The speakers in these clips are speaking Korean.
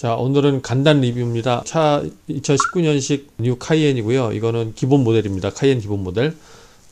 자, 오늘은 간단 리뷰입니다. 차 2019년식 뉴 카이엔이고요. 이거는 기본 모델입니다. 카이엔 기본 모델.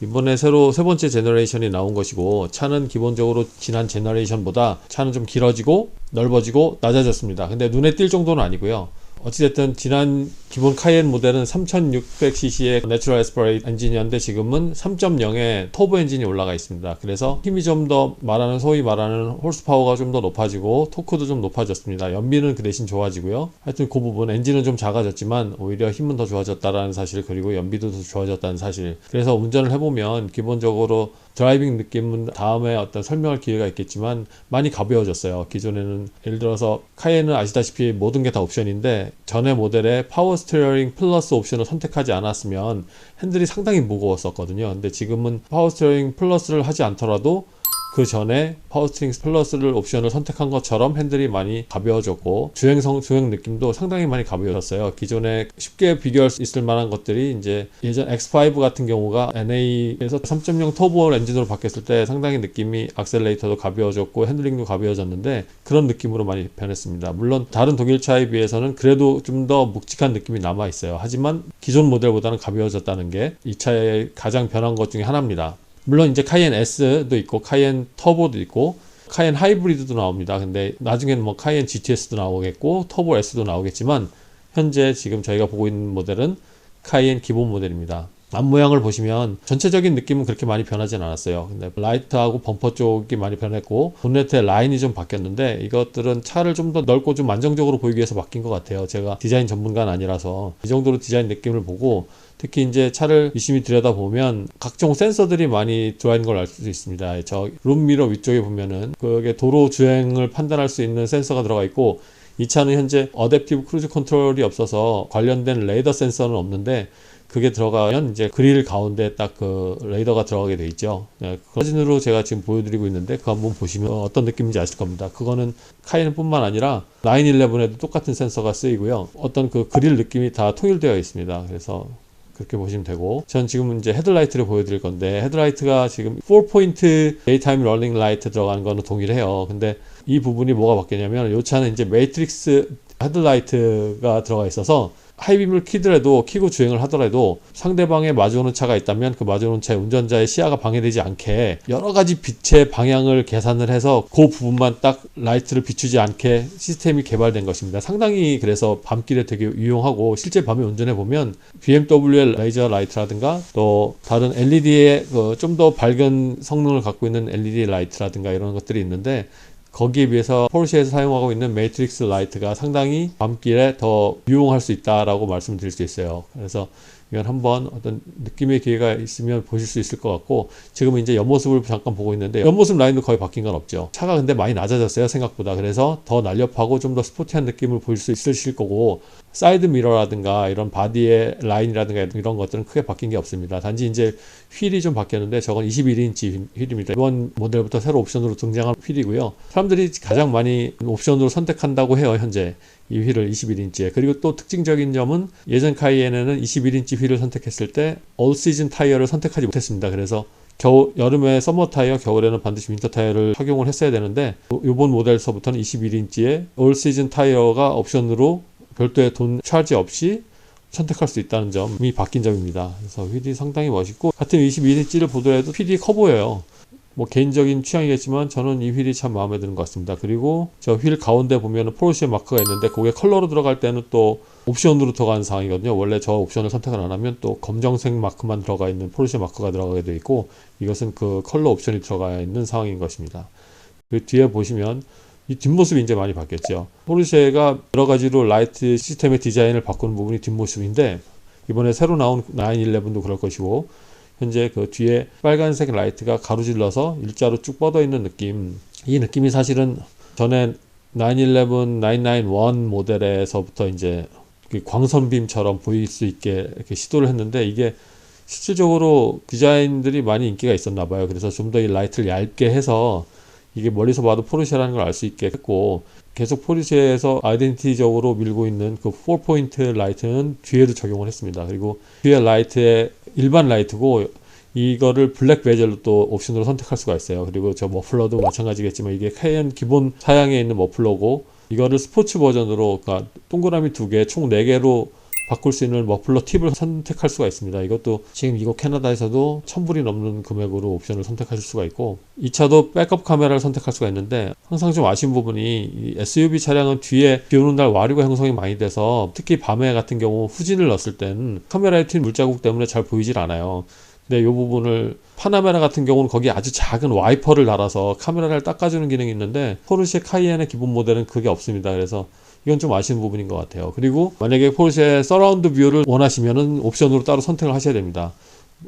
이번에 새로 세 번째 제너레이션이 나온 것이고 차는 기본적으로 지난 제너레이션보다 차는 좀 길어지고 넓어지고 낮아졌습니다. 근데 눈에 띌 정도는 아니고요. 어찌됐든 지난 기본 카이엔 모델은 3600cc의 내추럴 에스퍼레이트 엔진이었는데 지금은 3.0의 터보 엔진이 올라가 있습니다. 그래서 힘이 좀 더 말하는 소위 말하는 홀스 파워가 좀 더 높아지고 토크도 좀 높아졌습니다. 연비는 그 대신 좋아지고요. 하여튼 그 부분 엔진은 좀 작아졌지만 오히려 힘은 더 좋아졌다라는 사실 그리고 연비도 더 좋아졌다는 사실. 그래서 운전을 해보면 기본적으로 드라이빙 느낌은 다음에 어떤 설명할 기회가 있겠지만 많이 가벼워졌어요. 기존에는 예를 들어서 카이엔은 아시다시피 모든 게 다 옵션인데 전에 모델에 파워 스티어링 플러스 옵션을 선택하지 않았으면 핸들이 상당히 무거웠었거든요. 근데 지금은 파워 스티어링 플러스를 하지 않더라도 그 전에 파워스트링 플러스를 옵션을 선택한 것처럼 핸들이 많이 가벼워졌고 주행성 주행 느낌도 상당히 많이 가벼워졌어요. 기존에 쉽게 비교할 수 있을 만한 것들이 이제 예전 X5 같은 경우가 NA에서 3.0 터보 엔진으로 바뀌었을 때 상당히 느낌이 악셀레이터도 가벼워졌고 핸들링도 가벼워졌는데 그런 느낌으로 많이 변했습니다. 물론 다른 독일차에 비해서는 그래도 좀 더 묵직한 느낌이 남아 있어요. 하지만 기존 모델보다는 가벼워졌다는 게 이 차의 가장 변한 것 중에 하나입니다. 물론 이제 카이엔 S도 있고 카이엔 터보도 있고 카이엔 하이브리드도 나옵니다. 근데 나중에는 뭐 카이엔 GTS도 나오겠고 터보 S도 나오겠지만 현재 지금 저희가 보고 있는 모델은 카이엔 기본 모델입니다. 앞모양을 보시면 전체적인 느낌은 그렇게 많이 변하진 않았어요. 근데 라이트하고 범퍼 쪽이 많이 변했고 본네트의 라인이 좀 바뀌었는데 이것들은 차를 좀 더 넓고 좀 안정적으로 보이기 위해서 바뀐 것 같아요. 제가 디자인 전문가는 아니라서 이 정도로 디자인 느낌을 보고 특히 이제 차를 유심히 들여다보면 각종 센서들이 많이 들어와 있는 걸 알 수 있습니다. 저 룸미러 위쪽에 보면은 그게 도로 주행을 판단할 수 있는 센서가 들어가 있고 이 차는 현재 어댑티브 크루즈 컨트롤이 없어서 관련된 레이더 센서는 없는데 그게 들어가면 이제 그릴 가운데 딱 그 레이더가 들어가게 돼 있죠. 네, 그 사진으로 제가 지금 보여드리고 있는데 그거 한번 보시면 어떤 느낌인지 아실 겁니다. 그거는 카이엔뿐만 아니라 911에도 똑같은 센서가 쓰이고요. 어떤 그 그릴 느낌이 다 통일되어 있습니다. 그래서 그렇게 보시면 되고 전 지금 이제 헤드라이트를 보여드릴 건데 헤드라이트가 지금 4포인트 데이타임 럴링 라이트 들어가는 거는 동일해요. 근데 이 부분이 뭐가 바뀌냐면 이 차는 이제 매트릭스 헤드라이트가 들어가 있어서 하이빔을 키더라도 키고 주행을 하더라도 상대방에 마주오는 차가 있다면 그 마주오는 차의 운전자의 시야가 방해되지 않게 여러 가지 빛의 방향을 계산을 해서 그 부분만 딱 라이트를 비추지 않게 시스템이 개발된 것입니다. 상당히 그래서 밤길에 되게 유용하고 실제 밤에 운전해 보면 BMW의 레이저 라이트라든가 또 다른 LED의 그 좀 더 밝은 성능을 갖고 있는 LED 라이트라든가 이런 것들이 있는데 거기에 비해서 포르쉐에서 사용하고 있는 매트릭스 라이트가 상당히 밤길에 더 유용할 수 있다라고 말씀드릴 수 있어요. 그래서 이건 한번 어떤 느낌의 기회가 있으면 보실 수 있을 것 같고 지금은 이제 옆모습을 잠깐 보고 있는데 옆모습 라인도 거의 바뀐 건 없죠. 차가 근데 많이 낮아졌어요 생각보다. 그래서 더 날렵하고 좀 더 스포티한 느낌을 보일 수 있으실 거고 사이드 미러라든가 이런 바디의 라인이라든가 이런 것들은 크게 바뀐 게 없습니다. 단지 이제 휠이 좀 바뀌었는데 저건 21인치 휠입니다. 이번 모델부터 새로 옵션으로 등장한 휠이고요. 사람들이 가장 많이 옵션으로 선택한다고 해요 현재. 이 휠을 21인치에 그리고 또 특징적인 점은 예전 카이엔에는 21인치 휠을 선택했을 때 올 시즌 타이어를 선택하지 못했습니다. 그래서 겨우 여름에 서머 타이어, 겨울에는 반드시 윈터 타이어를 착용을 했어야 되는데 이번 모델서부터는 21인치에 올 시즌 타이어가 옵션으로 별도의 돈 차지 없이 선택할 수 있다는 점이 바뀐 점입니다. 그래서 휠이 상당히 멋있고 같은 21인치를 보더라도 휠이 커 보여요. 뭐 개인적인 취향이겠지만 저는 이 휠이 참 마음에 드는 것 같습니다. 그리고 저 휠 가운데 보면은 포르쉐 마크가 있는데 그게 컬러로 들어갈 때는 또 옵션으로 들어가는 상황이거든요. 원래 저 옵션을 선택을 안 하면 또 검정색 마크만 들어가 있는 포르쉐 마크가 들어가게 되어 있고 이것은 그 컬러 옵션이 들어가 있는 상황인 것입니다. 그 뒤에 보시면 이 뒷모습이 이제 많이 바뀌었죠. 포르쉐가 여러 가지로 라이트 시스템의 디자인을 바꾸는 부분이 뒷모습인데 이번에 새로 나온 911도 그럴 것이고 현재 그 뒤에 빨간색 라이트가 가로질러서 일자로 쭉 뻗어 있는 느낌. 이 느낌이 사실은 전에 911, 991 모델에서부터 이제 광선빔처럼 보일 수 있게 이렇게 시도를 했는데 이게 실질적으로 디자인들이 많이 인기가 있었나 봐요. 그래서 좀 더 이 라이트를 얇게 해서 이게 멀리서 봐도 포르쉐라는 걸 알 수 있게 했고 계속 포르쉐에서 아이덴티적으로 밀고 있는 그 4포인트 라이트는 뒤에도 적용을 했습니다. 그리고 뒤에 라이트의 일반 라이트고 이거를 블랙 베젤로 또 옵션으로 선택할 수가 있어요. 그리고 저 머플러도 마찬가지겠지만 이게 카이엔 기본 사양에 있는 머플러고 이거를 스포츠 버전으로 그러니까 동그라미 두 개, 총 네 개로 바꿀 수 있는 머플러 팁을 선택할 수가 있습니다. 이것도 지금 이거 캐나다에서도 1000불이 넘는 금액으로 옵션을 선택하실 수가 있고 이 차도 백업 카메라를 선택할 수가 있는데 항상 좀 아쉬운 부분이 이 SUV 차량은 뒤에 비 오는 날 와류가 형성이 많이 돼서 특히 밤에 같은 경우 후진을 넣었을 땐 카메라에 튄 물자국 때문에 잘 보이질 않아요. 근데 이 부분을 파나메라 같은 경우는 거기 아주 작은 와이퍼를 달아서 카메라를 닦아주는 기능이 있는데 포르쉐 카이엔의 기본 모델은 그게 없습니다. 그래서 이건 좀 아쉬운 부분인 것 같아요. 그리고 만약에 포르쉐 서라운드 뷰를 원하시면은 옵션으로 따로 선택을 하셔야 됩니다.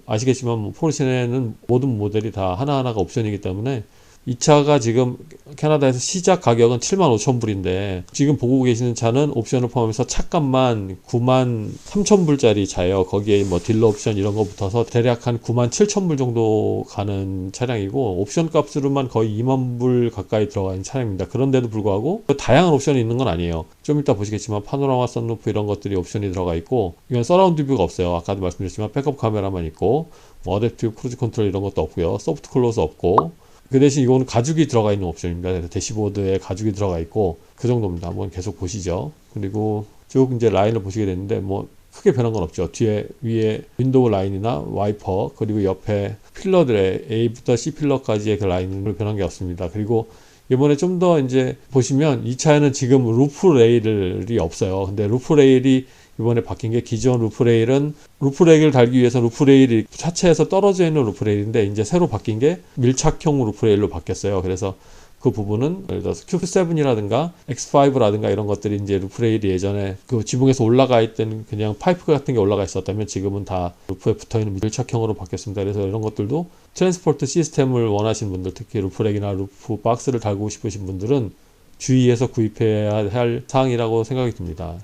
아시겠지만 뭐 포르쉐는 모든 모델이 다 하나하나가 옵션이기 때문에 이 차가 지금 캐나다에서 시작 가격은 7만 5천 불인데 지금 보고 계시는 차는 옵션을 포함해서 차값만 9만 3천 불짜리 차예요. 거기에 뭐 딜러 옵션 이런 거 붙어서 대략 한 9만 7천 불 정도 가는 차량이고 옵션 값으로만 거의 2만 불 가까이 들어가 있는 차량입니다. 그런데도 불구하고 다양한 옵션이 있는 건 아니에요. 좀 이따 보시겠지만 파노라마 선루프 이런 것들이 옵션이 들어가 있고 이건 서라운드 뷰가 없어요. 아까도 말씀드렸지만 백업 카메라만 있고 뭐 어댑티브 크루즈 컨트롤 이런 것도 없고요. 소프트 클로즈 없고 그 대신 이거는 가죽이 들어가 있는 옵션입니다. 대시보드에 가죽이 들어가 있고 그 정도입니다. 한번 계속 보시죠. 그리고 쭉 이제 라인을 보시게 되는데 뭐 크게 변한 건 없죠. 뒤에 위에 윈도우 라인이나 와이퍼 그리고 옆에 필러들의 A부터 C 필러까지의 그 라인으로 변한 게 없습니다. 그리고 이번에 좀 더 이제 보시면 이 차에는 지금 루프 레일이 없어요. 근데 루프 레일이 이번에 바뀐 게 기존 루프 레일은 루프 레일을 달기 위해서 루프 레일이 차체에서 떨어져 있는 루프 레일인데 이제 새로 바뀐 게 밀착형 루프 레일로 바뀌었어요. 그래서 그 부분은 예를 들어서 Q7이라든가 X5라든가 이런 것들이 이제 루프 레일이 예전에 그 지붕에서 올라가 있던 그냥 파이프 같은 게 올라가 있었다면 지금은 다 루프에 붙어 있는 밀착형으로 바뀌었습니다. 그래서 이런 것들도 트랜스포트 시스템을 원하시는 분들 특히 루프 렉이나 루프 박스를 달고 싶으신 분들은 주의해서 구입해야 할 사항이라고 생각이 듭니다.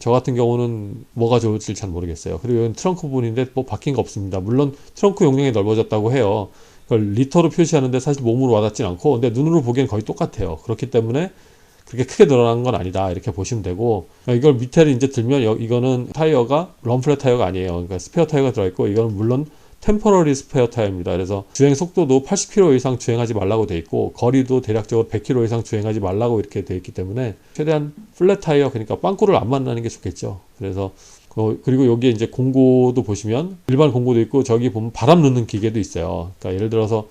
저 같은 경우는 뭐가 좋을지 잘 모르겠어요. 그리고 이건 트렁크 부분인데 뭐 바뀐 거 없습니다. 물론 트렁크 용량이 넓어졌다고 해요. 그걸 리터로 표시하는데 사실 몸으로 와닿진 않고 근데 눈으로 보기엔 거의 똑같아요. 그렇기 때문에 그렇게 크게 늘어난 건 아니다 이렇게 보시면 되고 이걸 밑에를 이제 들면 여- 이거는 타이어가 럼플렛 타이어가 아니에요. 그러니까 스페어 타이어가 들어있고 이거는 물론 템퍼러리 스페어 타이어입니다. 그래서 주행 속도도 80km 이상 주행하지 말라고 돼 있고 거리도 대략적으로 100km 이상 주행하지 말라고 이렇게 돼 있기 때문에 최대한 플랫 타이어 그러니까 빵꾸를 안 만나는 게 좋겠죠. 그래서 어, 그리고 여기에 이제 공고도 보시면 일반 공고도 있고 저기 보면 바람 넣는 기계도 있어요. 그러니까 예를 들어서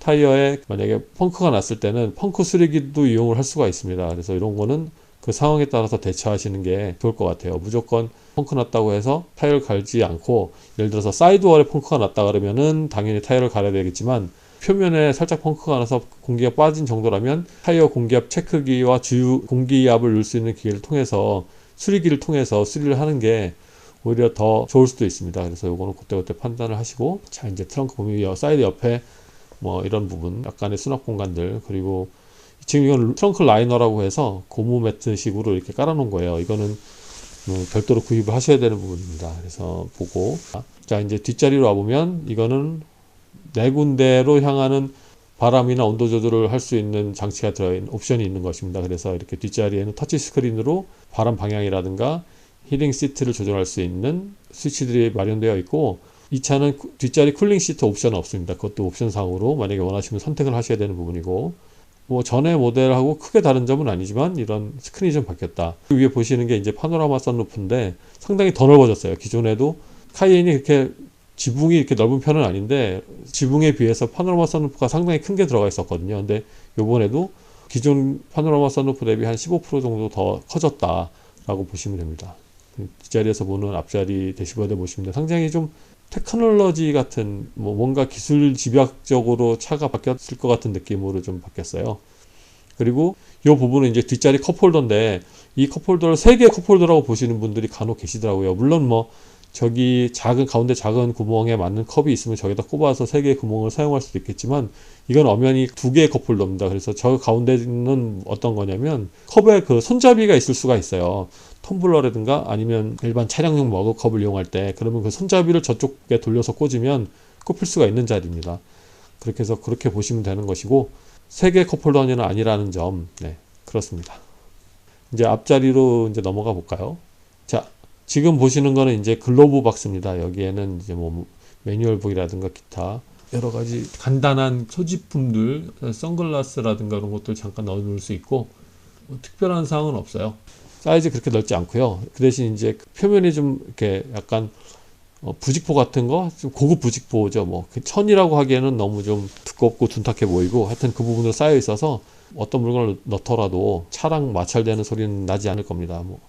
타이어에 만약에 펑크가 났을 때는 펑크 수리기도 이용을 할 수가 있습니다. 그래서 이런 거는 그 상황에 따라서 대처하시는 게 좋을 것 같아요. 무조건 펑크 났다고 해서 타이어를 갈지 않고 예를 들어서 사이드월에 펑크가 났다 그러면은 당연히 타이어를 갈아야 되겠지만 표면에 살짝 펑크가 나서 공기가 빠진 정도라면 타이어 공기압 체크기와 주유 공기압을 넣을 수 있는 기계를 통해서 수리기를 통해서 수리를 하는 게 오히려 더 좋을 수도 있습니다. 그래서 요거는 그때그때 판단을 하시고 자 이제 트렁크 이 사이드 옆에 뭐 이런 부분 약간의 수납 공간들 그리고 지금 이건 트렁크 라이너라고 해서 고무 매트식으로 이렇게 깔아놓은 거예요. 이거는 뭐 별도로 구입을 하셔야 되는 부분입니다. 그래서 보고 자 이제 뒷자리로 와보면 이거는 네 군데로 향하는 바람이나 온도 조절을 할 수 있는 장치가 들어있는 옵션이 있는 것입니다. 그래서 이렇게 뒷자리에는 터치 스크린으로 바람 방향이라든가 히링 시트를 조절할 수 있는 스위치들이 마련되어 있고 이 차는 쿠- 뒷자리 쿨링 시트 옵션은 없습니다. 그것도 옵션 상으로 만약에 원하시면 선택을 하셔야 되는 부분이고 뭐 전에 모델하고 크게 다른 점은 아니지만 이런 스크린이 좀 바뀌었다. 그 위에 보시는 게 이제 파노라마 선루프인데 상당히 더 넓어졌어요. 기존에도 카이엔이 그렇게 지붕이 이렇게 넓은 편은 아닌데 지붕에 비해서 파노라마 선루프가 상당히 큰 게 들어가 있었거든요. 근데 요번에도 기존 파노라마 선루프 대비 한 15% 정도 더 커졌다라고 보시면 됩니다. 뒷자리에서 보는 앞자리 대시보드 보시면 상당히 좀 테크놀로지 같은 뭐 뭔가 기술 집약적으로 차가 바뀌었을 것 같은 느낌으로 좀 바뀌었어요. 그리고 이 부분은 이제 뒷자리 컵홀더인데 이 컵홀더를 세 개의 컵홀더라고 보시는 분들이 간혹 계시더라고요. 물론 뭐 저기 작은 가운데 작은 구멍에 맞는 컵이 있으면 저기다 꼽아서 세 개의 구멍을 사용할 수도 있겠지만 이건 엄연히 두 개의 컵홀더입니다. 그래서 저 가운데는 어떤 거냐면 컵에 그 손잡이가 있을 수가 있어요. 텀블러라든가 아니면 일반 차량용 머그컵을 이용할 때 그러면 그 손잡이를 저쪽에 돌려서 꽂으면 꼽힐 수가 있는 자리입니다. 그렇게 해서 그렇게 보시면 되는 것이고 세 개 컵홀더는 아니라는 점, 네 그렇습니다. 이제 앞자리로 이제 넘어가 볼까요? 자, 지금 보시는 거는 이제 글로브 박스입니다. 여기에는 이제 뭐 매뉴얼북이라든가 기타 여러 가지 간단한 소지품들, 선글라스라든가 그런 것들 잠깐 넣어 놓을 수 있고 뭐 특별한 사항은 없어요. 사이즈 그렇게 넓지 않고요. 그 대신 이제 그 표면이 좀 이렇게 약간 어, 부직포 같은 거, 좀 고급 부직포죠. 뭐 그 천이라고 하기에는 너무 좀 두껍고 둔탁해 보이고, 하여튼 그 부분으로 쌓여 있어서 어떤 물건을 넣더라도 차랑 마찰되는 소리는 나지 않을 겁니다. 뭐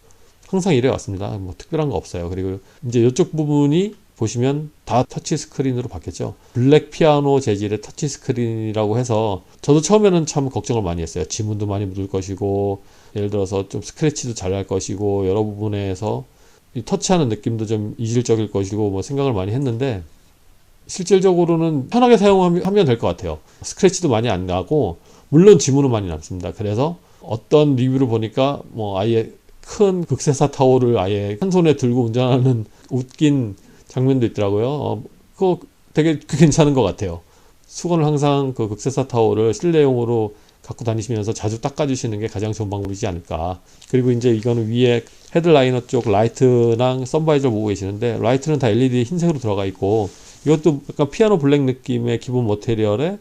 항상 이래 왔습니다. 뭐 특별한 거 없어요. 그리고 이제 이쪽 부분이 보시면 다 터치 스크린으로 바뀌었죠. 블랙 피아노 재질의 터치 스크린이라고 해서 저도 처음에는 참 걱정을 많이 했어요. 지문도 많이 묻을 것이고 예를 들어서 좀 스크래치도 잘 날 것이고 여러 부분에서 이 터치하는 느낌도 좀 이질적일 것이고 뭐 생각을 많이 했는데 실질적으로는 편하게 사용하면 될 것 같아요. 스크래치도 많이 안 나고 물론 지문은 많이 남습니다. 그래서 어떤 리뷰를 보니까 뭐 아예 큰 극세사 타워를 아예 한 손에 들고 운전하는 웃긴 장면도 있더라고요. 어, 그거 되게 괜찮은 것 같아요. 수건을 항상 그 극세사 타워를 실내용으로 갖고 다니시면서 자주 닦아주시는 게 가장 좋은 방법이지 않을까. 그리고 이제 이거는 위에 헤드라이너 쪽 라이트랑 선바이저 보고 계시는데 라이트는 다 LED 흰색으로 들어가 있고 이것도 약간 피아노 블랙 느낌의 기본 머테리얼에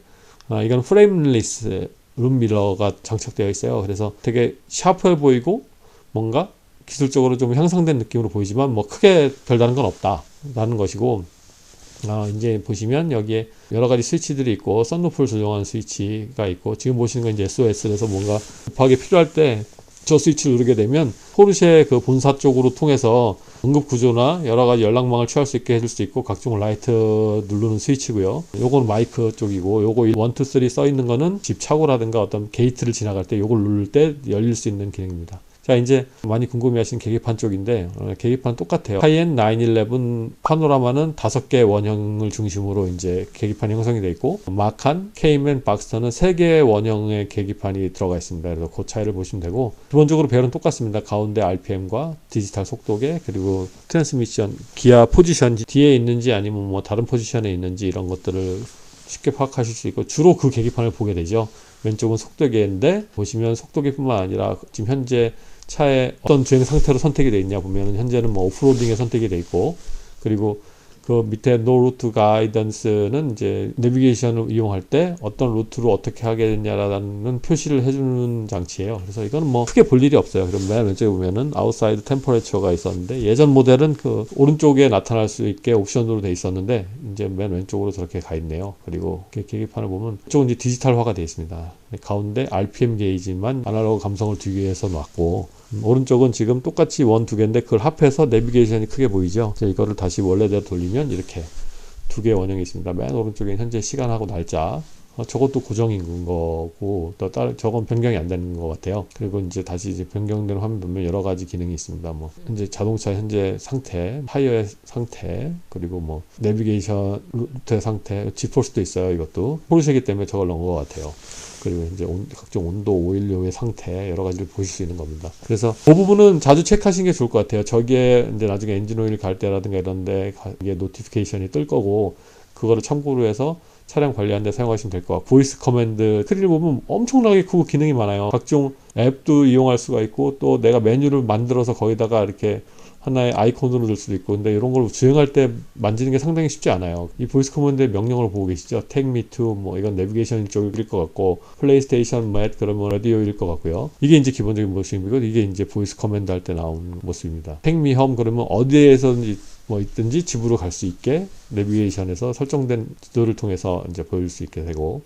아, 이건 프레임리스 룸 미러가 장착되어 있어요. 그래서 되게 샤프해 보이고 뭔가 기술적으로 좀 향상된 느낌으로 보이지만 뭐 크게 별다른 건 없다라는 것이고 아, 이제 보시면 여기에 여러 가지 스위치들이 있고 썬루프를 조정하는 스위치가 있고 지금 보시는 건 이제 SOS에서 뭔가 급하게 필요할 때 저 스위치를 누르게 되면 포르쉐 그 본사 쪽으로 통해서 응급 구조나 여러 가지 연락망을 취할 수 있게 해줄 수 있고 각종 라이트 누르는 스위치고요. 요거는 마이크 쪽이고 요거 1, 2, 3 써 있는 거는 집 차고라든가 어떤 게이트를 지나갈 때 요걸 누를 때 열릴 수 있는 기능입니다. 자 이제 많이 궁금해하신 계기판 쪽인데 어, 계기판 똑같아요. 하이엔 911 파노라마는 다섯 개 원형을 중심으로 이제 계기판이 형성이 되어 있고 마칸, 케이맨, 박스터는 세 개의 원형의 계기판이 들어가 있습니다. 그래서 그 차이를 보시면 되고 기본적으로 배열은 똑같습니다. 가운데 RPM과 디지털 속도계 그리고 트랜스미션, 기아 포지션 뒤에 있는지 아니면 뭐 다른 포지션에 있는지 이런 것들을 쉽게 파악하실 수 있고 주로 그 계기판을 보게 되죠. 왼쪽은 속도계인데 보시면 속도계뿐만 아니라 지금 현재 차에 어떤 주행 상태로 선택이 되어 있냐 보면 현재는 뭐 오프로딩에 선택이 되어 있고 그리고 그 밑에 노 루트 가이던스는 이제 내비게이션을 이용할 때 어떤 루트로 어떻게 하게 되냐라는 표시를 해주는 장치예요. 그래서 이거는 뭐 크게 볼 일이 없어요. 그럼 맨 왼쪽에 보면은 아웃사이드 템퍼레처가 있었는데 예전 모델은 그 오른쪽에 나타날 수 있게 옵션으로 돼 있었는데 이제 맨 왼쪽으로 저렇게 가 있네요. 그리고 계기판을 보면 이쪽은 이제 디지털화가 되어 있습니다. 가운데 RPM 게이지만 아날로그 감성을 뒤기 위해서 놨고 음, 오른쪽은 지금 똑같이 원 두 개인데 그걸 합해서 내비게이션이 크게 보이죠. 이거를 다시 원래대로 돌리면 이렇게 두 개의 원형이 있습니다. 맨 오른쪽에 현재 시간하고 날짜. 어, 저것도 고정인 거고 또 다른 저건 변경이 안 되는 것 같아요. 그리고 이제 다시 이제 변경된 화면 보면 여러 가지 기능이 있습니다. 뭐 현재 자동차 현재 상태, 타이어의 상태, 그리고 뭐 내비게이션 루트의 상태, 지포스도 있어요. 이것도 포르쉐이기 때문에 저걸 넣은 것 같아요. 그리고 이제 온- 각종 온도, 오일료의 상태 여러 가지를 보실 수 있는 겁니다. 그래서 그 부분은 자주 체크하시는 게 좋을 것 같아요. 저기에 이제 나중에 엔진 오일 갈 때라든가 이런데 가- 이게 노티피케이션이 뜰 거고 그거를 참고로 해서 차량 관리하는데 사용하시면 될 것 같고 보이스 커맨드 스크린을 보면 엄청나게 크고 기능이 많아요. 각종 앱도 이용할 수가 있고 또 내가 메뉴를 만들어서 거기다가 이렇게 하나의 아이콘으로 줄 수도 있고 근데 이런 걸 주행할 때 만지는 게 상당히 쉽지 않아요. 이 보이스 커맨드의 명령을 보고 계시죠? Take me to 뭐 이건 내비게이션 쪽일 것 같고 플레이스테이션 맷 그러면 라디오일 것 같고요. 이게 이제 기본적인 모습이고 이게 이제 보이스 커맨드 할 때 나오는 모습입니다. Take me home 그러면 어디에서든지 뭐 있든지 집으로 갈 수 있게 내비게이션에서 설정된 지도를 통해서 이제 보일 수 있게 되고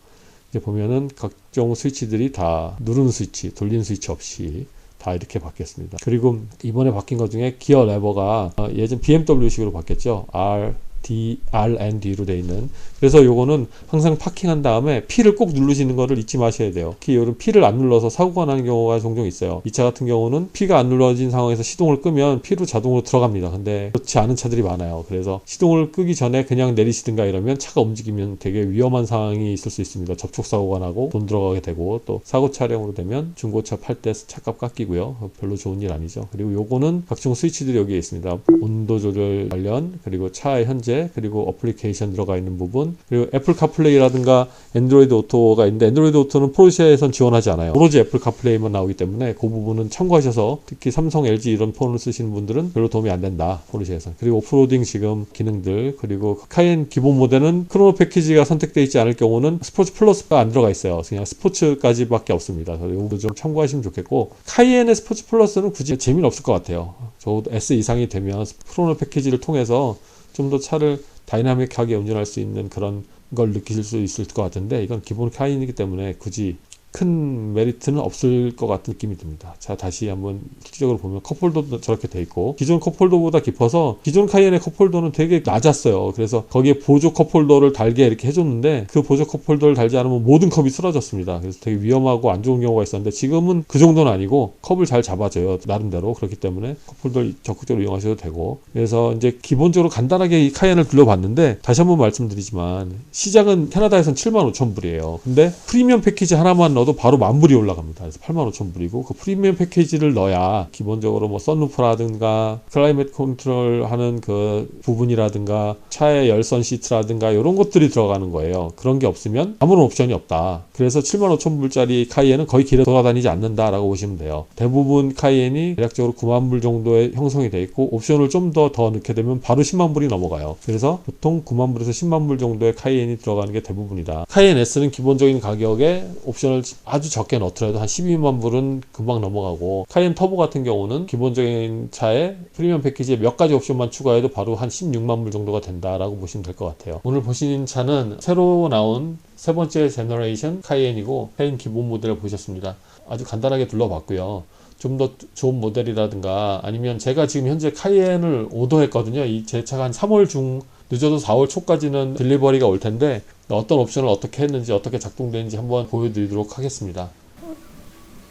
이제 보면은 각종 스위치들이 다 누르는 스위치, 돌리는 스위치 없이 다 이렇게 바뀌었습니다. 그리고 이번에 바뀐 것 중에 기어 레버가 어, 예전 BMW식으로 바뀌었죠. R, D, R and D로 돼 있는. 그래서 요거는 항상 파킹한 다음에 P를 꼭 누르시는 거를 잊지 마셔야 돼요. 특히 요런 P를 안 눌러서 사고가 나는 경우가 종종 있어요. 이 차 같은 경우는 P가 안 눌러진 상황에서 시동을 끄면 P로 자동으로 들어갑니다. 근데 그렇지 않은 차들이 많아요. 그래서 시동을 끄기 전에 그냥 내리시든가 이러면 차가 움직이면 되게 위험한 상황이 있을 수 있습니다. 접촉 사고가 나고 돈 들어가게 되고 또 사고 차량으로 되면 중고차 팔 때 차값 깎이고요. 별로 좋은 일 아니죠. 그리고 요거는 각종 스위치들이 여기에 있습니다. 온도 조절 관련 그리고 차의 현재 소재 그리고 어플리케이션 들어가 있는 부분 그리고 애플 카플레이라든가 엔드로이드 오토가 있는데 엔드로이드 오토는 포르쉐에선 지원하지 않아요. 오로지 애플 카플레이만 나오기 때문에 그 부분은 참고하셔서 특히 삼성, LG 이런 폰을 쓰시는 분들은 별로 도움이 안 된다. 포르쉐에선. 그리고 오프로딩 지금 기능들 그리고 카이엔 기본 모델은 크로노 패키지가 선택되어 있지 않을 경우는 스포츠 플러스가 안 들어가 있어요. 그냥 스포츠까지밖에 없습니다. 이거 좀 참고하시면 좋겠고 카이엔의 스포츠 플러스는 굳이 재미는 없을 것 같아요. 적어도 S 이상이 되면 크로노 패키지를 통해서 좀 더 차를 다이나믹하게 운전할 수 있는 그런 걸 느끼실 수 있을 것 같은데 이건 기본 카인이기 때문에 굳이 큰 메리트는 없을 것 같은 느낌이 듭니다. 자, 다시 한번 실질적으로 보면 컵홀더도 저렇게 돼 있고 기존 컵홀더보다 깊어서 기존 카이엔의 컵홀더는 되게 낮았어요. 그래서 거기에 보조 컵홀더를 달게 이렇게 해줬는데 그 보조 컵홀더를 달지 않으면 모든 컵이 쓰러졌습니다. 그래서 되게 위험하고 안 좋은 경우가 있었는데 지금은 그 정도는 아니고 컵을 잘 잡아줘요. 나름대로 그렇기 때문에 컵홀더를 적극적으로 이용하셔도 되고 그래서 이제 기본적으로 간단하게 이 카이엔을 둘러봤는데 다시 한번 말씀드리지만 시작은 캐나다에선 7만 5천 불이에요. 근데 프리미엄 패키지 하나만 넣어 도 바로 만 불이 올라갑니다. 그래서 8만 5천 불이고 그 프리미엄 패키지를 넣어야 기본적으로 뭐 썬루프라든가 클라이맥 컨트롤 하는 그 부분이라든가 차의 열선 시트라든가 이런 것들이 들어가는 거예요. 그런 게 없으면 아무런 옵션이 없다. 그래서 7만 5천 불짜리 카이엔은 거의 길에 돌아다니지 않는다라고 보시면 돼요. 대부분 카이엔이 대략적으로 9만 불 정도의 형성이 돼 있고 옵션을 좀더더 넣게 되면 바로 10만 불이 넘어가요. 그래서 보통 9만 불에서 10만 불 정도의 카이엔이 들어가는 게 대부분이다. 카이엔 S는 기본적인 가격에 옵션을 아주 적게 넣더라도 한 12만 불은 금방 넘어가고 카이엔 터보 같은 경우는 기본적인 차에 프리미엄 패키지에 몇 가지 옵션만 추가해도 바로 한 16만 불 정도가 된다라고 보시면 될 것 같아요. 오늘 보신 차는 새로 나온 세 번째 제너레이션 카이엔이고 카이엔 기본 모델을 보셨습니다. 아주 간단하게 둘러봤고요. 좀더 좋은 모델이라든가 아니면 제가 지금 현재 카이엔을 오더했거든요. 이 제 차가 한 3월 중 늦어도 4월 초까지는 딜리버리가 올 텐데 어떤 옵션을 어떻게 했는지 어떻게 작동되는지 한번 보여드리도록 하겠습니다.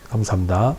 감사합니다.